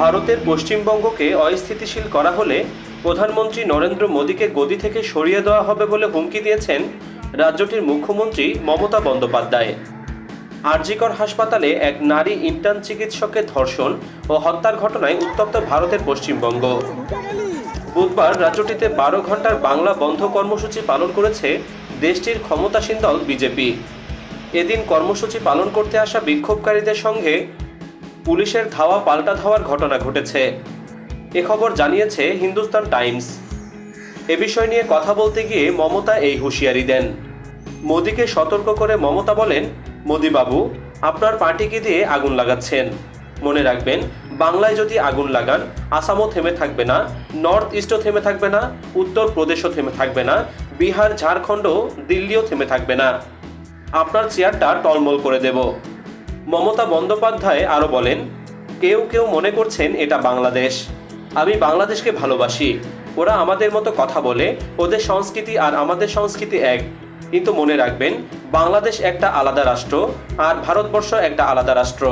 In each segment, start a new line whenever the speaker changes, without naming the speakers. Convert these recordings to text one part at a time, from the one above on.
ভারতের পশ্চিমবঙ্গকে অস্থিতিশীল করা হলে প্রধানমন্ত্রী নরেন্দ্র মোদীকে গদি থেকে সরিয়ে দেওয়া হবে বলে হুমকি দিয়েছেন রাজ্যটির মুখ্যমন্ত্রী মমতা বন্দ্যোপাধ্যায়। আরজিকর হাসপাতালে এক নারী ইন্টার্ন চিকিৎসকের ধর্ষণ ও হত্যার ঘটনায় উত্তপ্ত ভারতের পশ্চিমবঙ্গ। বুধবার রাজ্যটিতে বারো ঘণ্টার বাংলা বন্ধ কর্মসূচি পালন করেছে দেশটির ক্ষমতাসীন দল বিজেপি। এদিন কর্মসূচি পালন করতে আসা বিক্ষোভকারীদের সঙ্গে পুলিশের ধাওয়া পাল্টা ধাওয়ার ঘটনা ঘটেছে। এ খবর জানিয়েছে হিন্দুস্তান টাইমস। এ বিষয় নিয়ে কথা বলতে গিয়ে মমতা এই হুঁশিয়ারি দেন। মোদীকে সতর্ক করে মমতা বলেন মোদীবাবু আপনার পার্টিকে দিয়ে আগুন লাগাচ্ছেন? মনে রাখবেন, বাংলায় যদি আগুন লাগান, আসামও থেমে থাকবে না, নর্থ ইস্টও থেমে থাকবে না, উত্তর প্রদেশও থেমে থাকবে না, বিহার ঝাড়খণ্ড দিল্লিও থেমে থাকবে না। আপনার চেয়ারটা টলমল করে দেব। মমতা বন্দ্যোপাধ্যায় আরও বলেন, কেউ কেউ মনে করছেন এটা বাংলাদেশ। আমি বাংলাদেশকে ভালোবাসি। ওরা আমাদের মতো কথা বলে, ওদের সংস্কৃতি আর আমাদের সংস্কৃতি এক। কিন্তু মনে রাখবেন, বাংলাদেশ একটা আলাদা রাষ্ট্র আর ভারতবর্ষ একটা আলাদা রাষ্ট্র।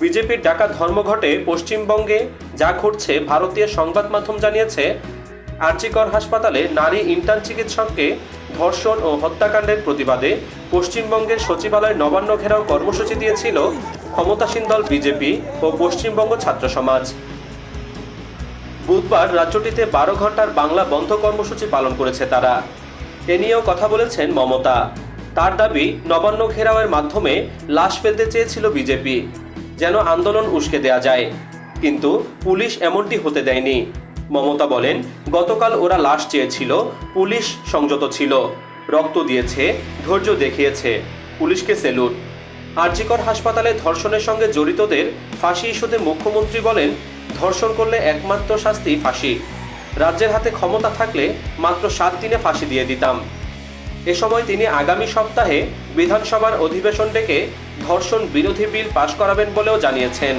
বিজেপির ডাকা ধর্মঘটে পশ্চিমবঙ্গে যা ঘটছে ভারতীয় সংবাদ মাধ্যম জানিয়েছে আর্চিকর হাসপাতালে নারী ইন্টার্ন চিকিৎসককে ধর্ষণ ও হত্যাকাণ্ডের প্রতিবাদে পশ্চিমবঙ্গের সচিবালয় নবান্ন ঘেরাও কর্মসূচি দিয়েছিল ক্ষমতাসীন দল বিজেপি ও পশ্চিমবঙ্গ ছাত্র সমাজ। বুধবার রাজ্যটিতে বারো ঘণ্টার বাংলা বন্ধ কর্মসূচি পালন করেছে তারা। এ নিয়েও কথা বলেছেন মমতা। তার দাবি, নবান্ন ঘেরাওয়ের মাধ্যমে লাশ ফেলতে চেয়েছিল বিজেপি, যেন আন্দোলন উস্কে দেয়া যায়। কিন্তু পুলিশ এমনটি হতে দেয়নি। মমতা বলেন, গতকাল ওরা লাশ চেয়েছিল, পুলিশ সংযত ছিল। রক্ত দিয়েছে, ধৈর্য দেখিয়েছে। পুলিশকে সেলুট। আরজিকর হাসপাতালে ধর্ষণের সঙ্গে জড়িতদের ফাঁসি ইস্যুতে মুখ্যমন্ত্রী বলেন, ধর্ষণ করলে একমাত্র শাস্তি ফাঁসি। রাজ্যের হাতে ক্ষমতা থাকলে মাত্র সাত দিনে ফাঁসি দিয়ে দিতাম। এ সময় তিনি আগামী সপ্তাহে বিধানসভার অধিবেশন ডেকে ধর্ষণ বিরোধী বিল পাশ করাবেন বলেও জানিয়েছেন।